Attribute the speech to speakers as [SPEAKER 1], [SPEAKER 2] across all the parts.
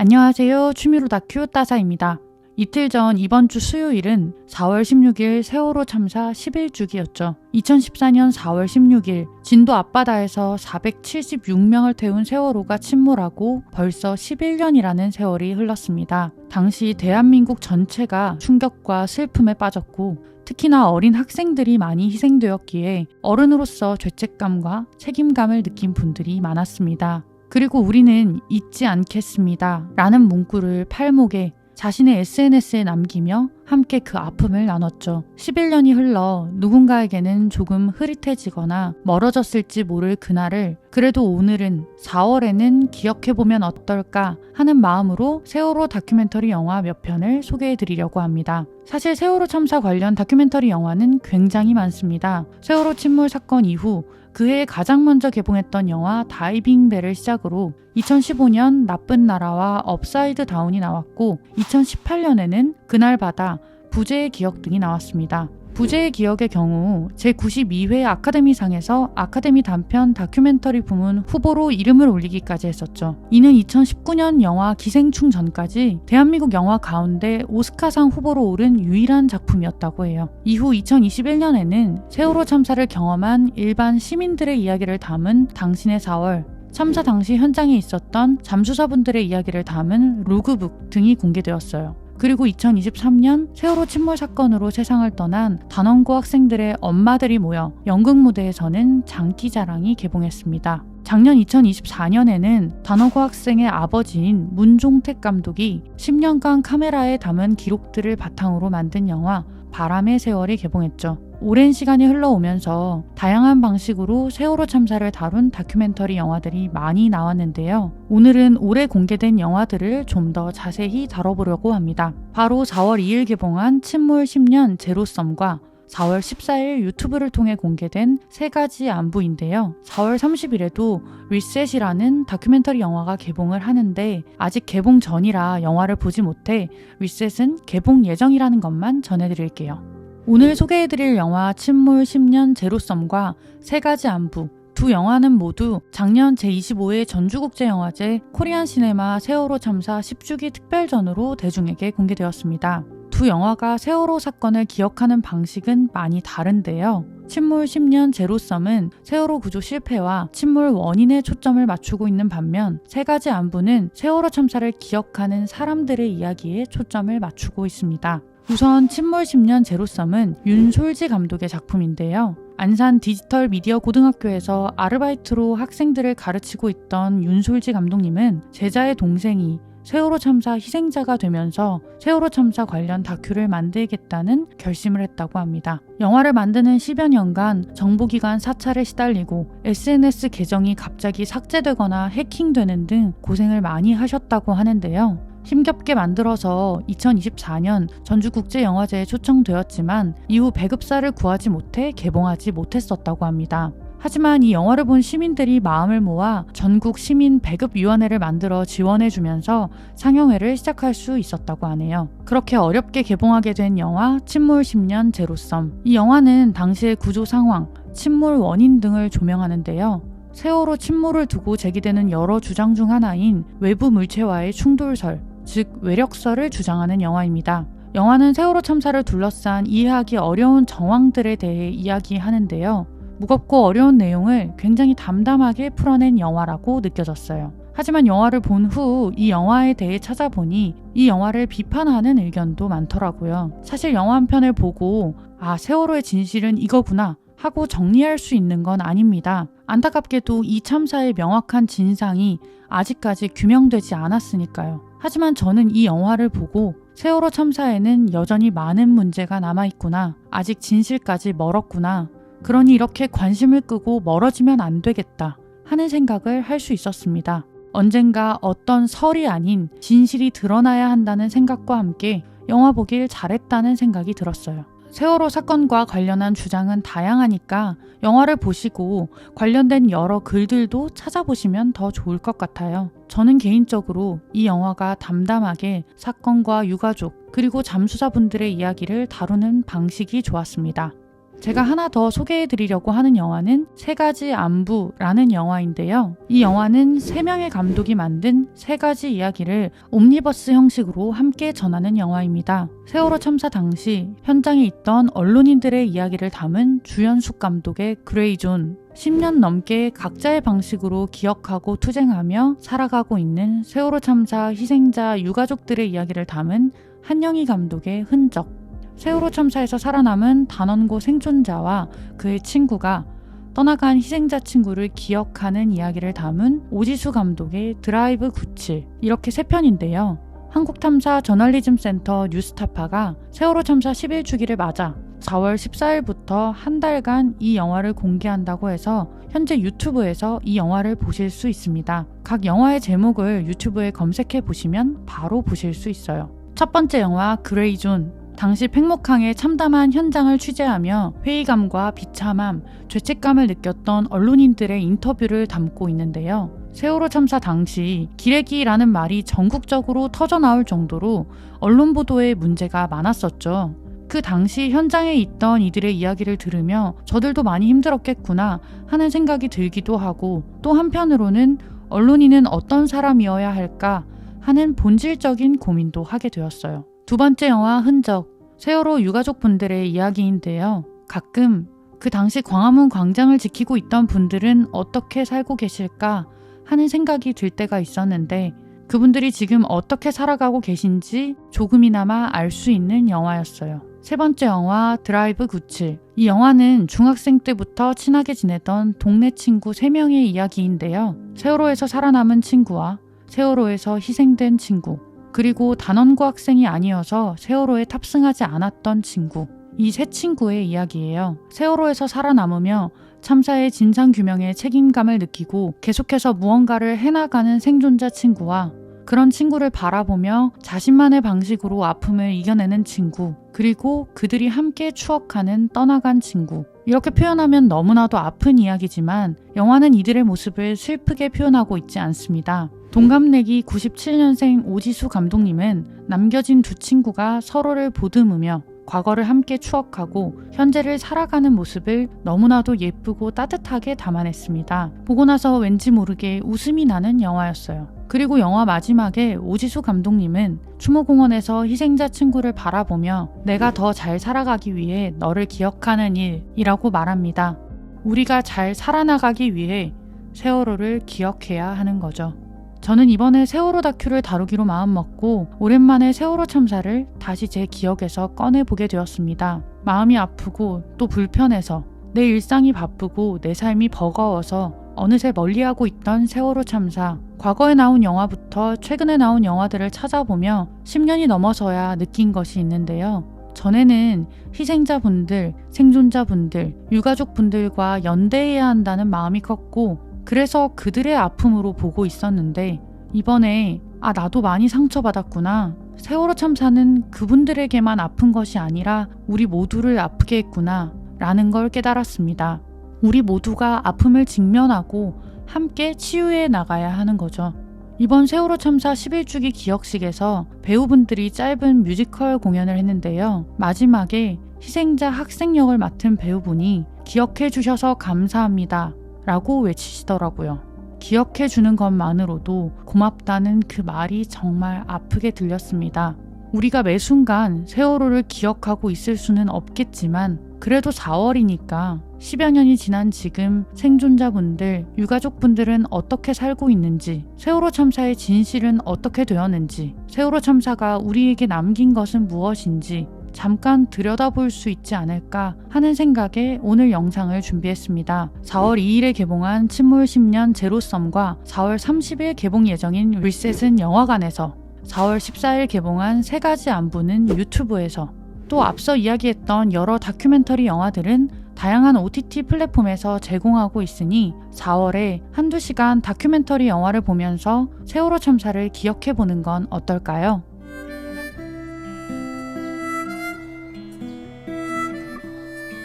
[SPEAKER 1] 안녕하세요. 취미로 다큐 따사입니다. 이틀 전 이번 주 수요일은 4월 16일 세월호 참사 11주기였죠. 2014년 4월 16일 진도 앞바다에서 476명을 태운 세월호가 침몰하고 벌써 11년이라는 세월이 흘렀습니다. 당시 대한민국 전체가 충격과 슬픔에 빠졌고 특히나 어린 학생들이 많이 희생되었기에 어른으로서 죄책감과 책임감을 느낀 분들이 많았습니다. 그리고 우리는 잊지 않겠습니다. 라는 문구를 팔목에 자신의 SNS에 남기며 함께 그 아픔을 나눴죠. 11년이 흘러 누군가에게는 조금 흐릿해지거나 멀어졌을지 모를 그날을 그래도 오늘은 4월에는 기억해보면 어떨까 하는 마음으로 세월호 다큐멘터리 영화 몇 편을 소개해 드리려고 합니다. 사실 세월호 참사 관련 다큐멘터리 영화는 굉장히 많습니다. 세월호 침몰 사건 이후 그해 가장 먼저 개봉했던 영화 다이빙 벨을 시작으로 2015년 나쁜 나라와 업사이드 다운이 나왔고 2018년에는 그날 바다, 부재의 기억 등이 나왔습니다. 부재의 기억의 경우 제92회 아카데미상에서 아카데미 단편 다큐멘터리 부문 후보로 이름을 올리기까지 했었죠. 이는 2019년 영화 기생충 전까지 대한민국 영화 가운데 오스카상 후보로 오른 유일한 작품이었다고 해요. 이후 2021년에는 세월호 참사를 경험한 일반 시민들의 이야기를 담은 당신의 4월 참사 당시 현장에 있었던 잠수사분들의 이야기를 담은 로그북 등이 공개되었어요. 그리고 2023년 세월호 침몰 사건으로 세상을 떠난 단원고 학생들의 엄마들이 모여 연극 무대에서는 장기자랑이 개봉했습니다. 작년 2024년에는 단원고 학생의 아버지인 문종택 감독이 10년간 카메라에 담은 기록들을 바탕으로 만든 영화 바람의 세월이 개봉했죠. 오랜 시간이 흘러오면서 다양한 방식으로 세월호 참사를 다룬 다큐멘터리 영화들이 많이 나왔는데요. 오늘은 올해 공개된 영화들을 좀 더 자세히 다뤄보려고 합니다. 바로 4월 2일 개봉한 침몰 10년 제로썸과 4월 14일 유튜브를 통해 공개된 세 가지 안부인데요. 4월 30일에도 리셋이라는 다큐멘터리 영화가 개봉을 하는데 아직 개봉 전이라 영화를 보지 못해 리셋은 개봉 예정이라는 것만 전해드릴게요. 오늘 소개해드릴 영화 침몰 10년 제로썸과 세 가지 안부 두 영화는 모두 작년 제25회 전주국제영화제 코리안 시네마 세월호 참사 10주기 특별전으로 대중에게 공개되었습니다. 두 영화가 세월호 사건을 기억하는 방식은 많이 다른데요. 침몰 10년 제로썸은 세월호 구조 실패와 침몰 원인에 초점을 맞추고 있는 반면 세 가지 안부는 세월호 참사를 기억하는 사람들의 이야기에 초점을 맞추고 있습니다. 우선 침몰 10년 제로썸은 윤솔지 감독의 작품인데요. 안산 디지털 미디어 고등학교에서 아르바이트로 학생들을 가르치고 있던 윤솔지 감독님은 제자의 동생이 세월호 참사 희생자가 되면서 세월호 참사 관련 다큐를 만들겠다는 결심을 했다고 합니다. 영화를 만드는 10여 년간 정보기관 사찰에 시달리고 SNS 계정이 갑자기 삭제되거나 해킹되는 등 고생을 많이 하셨다고 하는데요. 힘겹게 만들어서 2024년 전주국제영화제에 초청되었지만 이후 배급사를 구하지 못해 개봉하지 못했었다고 합니다. 하지만 이 영화를 본 시민들이 마음을 모아 전국 시민 배급위원회를 만들어 지원해주면서 상영회를 시작할 수 있었다고 하네요. 그렇게 어렵게 개봉하게 된 영화 침몰 10년 제로섬. 이 영화는 당시의 구조 상황, 침몰 원인 등을 조명하는데요. 세월호 침몰을 두고 제기되는 여러 주장 중 하나인 외부 물체와의 충돌설, 즉 외력설을 주장하는 영화입니다. 영화는 세월호 참사를 둘러싼 이해하기 어려운 정황들에 대해 이야기하는데요. 무겁고 어려운 내용을 굉장히 담담하게 풀어낸 영화라고 느껴졌어요. 하지만 영화를 본 후 이 영화에 대해 찾아보니 이 영화를 비판하는 의견도 많더라고요. 사실 영화 한 편을 보고 아, 세월호의 진실은 이거구나 하고 정리할 수 있는 건 아닙니다. 안타깝게도 이 참사의 명확한 진상이 아직까지 규명되지 않았으니까요. 하지만 저는 이 영화를 보고 세월호 참사에는 여전히 많은 문제가 남아있구나. 아직 진실까지 멀었구나. 그러니 이렇게 관심을 끄고 멀어지면 안 되겠다 하는 생각을 할 수 있었습니다. 언젠가 어떤 설이 아닌 진실이 드러나야 한다는 생각과 함께 영화 보길 잘했다는 생각이 들었어요. 세월호 사건과 관련한 주장은 다양하니까 영화를 보시고 관련된 여러 글들도 찾아보시면 더 좋을 것 같아요. 저는 개인적으로 이 영화가 담담하게 사건과 유가족 그리고 잠수사분들의 이야기를 다루는 방식이 좋았습니다. 제가 하나 더 소개해 드리려고 하는 영화는 세 가지 안부라는 영화인데요. 이 영화는 세 명의 감독이 만든 세 가지 이야기를 옴니버스 형식으로 함께 전하는 영화입니다. 세월호 참사 당시 현장에 있던 언론인들의 이야기를 담은 주연숙 감독의 그레이존 10년 넘게 각자의 방식으로 기억하고 투쟁하며 살아가고 있는 세월호 참사 희생자 유가족들의 이야기를 담은 한영희 감독의 흔적 세월호 참사에서 살아남은 단원고 생존자와 그의 친구가 떠나간 희생자 친구를 기억하는 이야기를 담은 오지수 감독의 드라이브 97 이렇게 세 편인데요. 한국탐사 저널리즘 센터 뉴스타파가 세월호 참사 11주기를 맞아 4월 14일부터 한 달간 이 영화를 공개한다고 해서 현재 유튜브에서 이 영화를 보실 수 있습니다. 각 영화의 제목을 유튜브에 검색해 보시면 바로 보실 수 있어요. 첫 번째 영화 그레이존 당시 팽목항의 참담한 현장을 취재하며 회의감과 비참함, 죄책감을 느꼈던 언론인들의 인터뷰를 담고 있는데요. 세월호 참사 당시 기레기라는 말이 전국적으로 터져나올 정도로 언론 보도에 문제가 많았었죠. 그 당시 현장에 있던 이들의 이야기를 들으며 저들도 많이 힘들었겠구나 하는 생각이 들기도 하고 또 한편으로는 언론인은 어떤 사람이어야 할까 하는 본질적인 고민도 하게 되었어요. 두 번째 영화 흔적, 세월호 유가족 분들의 이야기인데요. 가끔 그 당시 광화문 광장을 지키고 있던 분들은 어떻게 살고 계실까 하는 생각이 들 때가 있었는데 그분들이 지금 어떻게 살아가고 계신지 조금이나마 알 수 있는 영화였어요. 세 번째 영화 드라이브 97. 이 영화는 중학생 때부터 친하게 지내던 동네 친구 3명의 이야기인데요. 세월호에서 살아남은 친구와 세월호에서 희생된 친구, 그리고 단원고 학생이 아니어서 세월호에 탑승하지 않았던 친구. 이 세 친구의 이야기예요. 세월호에서 살아남으며 참사의 진상규명에 책임감을 느끼고 계속해서 무언가를 해나가는 생존자 친구와 그런 친구를 바라보며 자신만의 방식으로 아픔을 이겨내는 친구, 그리고 그들이 함께 추억하는 떠나간 친구. 이렇게 표현하면 너무나도 아픈 이야기지만 영화는 이들의 모습을 슬프게 표현하고 있지 않습니다. 동갑내기 97년생 오지수 감독님은 남겨진 두 친구가 서로를 보듬으며 과거를 함께 추억하고 현재를 살아가는 모습을 너무나도 예쁘고 따뜻하게 담아냈습니다. 보고 나서 왠지 모르게 웃음이 나는 영화였어요. 그리고 영화 마지막에 오지수 감독님은 추모공원에서 희생자 친구를 바라보며 내가 더 잘 살아가기 위해 너를 기억하는 일이라고 말합니다. 우리가 잘 살아나가기 위해 세월호를 기억해야 하는 거죠. 저는 이번에 세월호 다큐를 다루기로 마음먹고 오랜만에 세월호 참사를 다시 제 기억에서 꺼내보게 되었습니다. 마음이 아프고 또 불편해서 내 일상이 바쁘고 내 삶이 버거워서 어느새 멀리하고 있던 세월호 참사, 과거에 나온 영화부터 최근에 나온 영화들을 찾아보며 10년이 넘어서야 느낀 것이 있는데요. 전에는 희생자분들, 생존자분들, 유가족분들과 연대해야 한다는 마음이 컸고 그래서 그들의 아픔으로 보고 있었는데 이번에 아 나도 많이 상처받았구나. 세월호 참사는 그분들에게만 아픈 것이 아니라 우리 모두를 아프게 했구나. 라는 걸 깨달았습니다. 우리 모두가 아픔을 직면하고 함께 치유해 나가야 하는 거죠. 이번 세월호 참사 11주기 기억식에서 배우분들이 짧은 뮤지컬 공연을 했는데요. 마지막에 희생자 학생 역을 맡은 배우분이 기억해 주셔서 감사합니다. 라고 외치시더라고요. 기억해 주는 것만으로도 고맙다는 그 말이 정말 아프게 들렸습니다. 우리가 매 순간 세월호를 기억하고 있을 수는 없겠지만 그래도 4월이니까 10여 년이 지난 지금 생존자분들, 유가족분들은 어떻게 살고 있는지, 세월호 참사의 진실은 어떻게 되었는지, 세월호 참사가 우리에게 남긴 것은 무엇인지 잠깐 들여다볼 수 있지 않을까 하는 생각에 오늘 영상을 준비했습니다. 4월 2일에 개봉한 침몰 10년 제로썸과 4월 30일 개봉 예정인 리셋은 영화관에서 4월 14일 개봉한 세 가지 안부는 유튜브에서 또 앞서 이야기했던 여러 다큐멘터리 영화들은 다양한 OTT 플랫폼에서 제공하고 있으니 4월에 한두 시간 다큐멘터리 영화를 보면서 세월호 참사를 기억해 보는 건 어떨까요?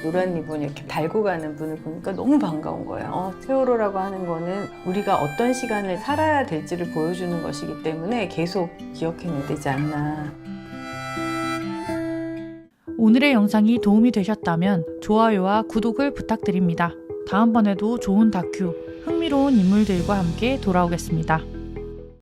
[SPEAKER 2] 노란 리본 이렇게 달고 가는 분을 보니까 너무 반가운 거예요. 어, 세월호라고 하는 거는 우리가 어떤 시간을 살아야 될지를 보여주는 것이기 때문에 계속 기억해내야 되지 않나.
[SPEAKER 1] 오늘의 영상이 도움이 되셨다면 좋아요와 구독을 부탁드립니다. 다음번에도 좋은 다큐, 흥미로운 인물들과 함께 돌아오겠습니다.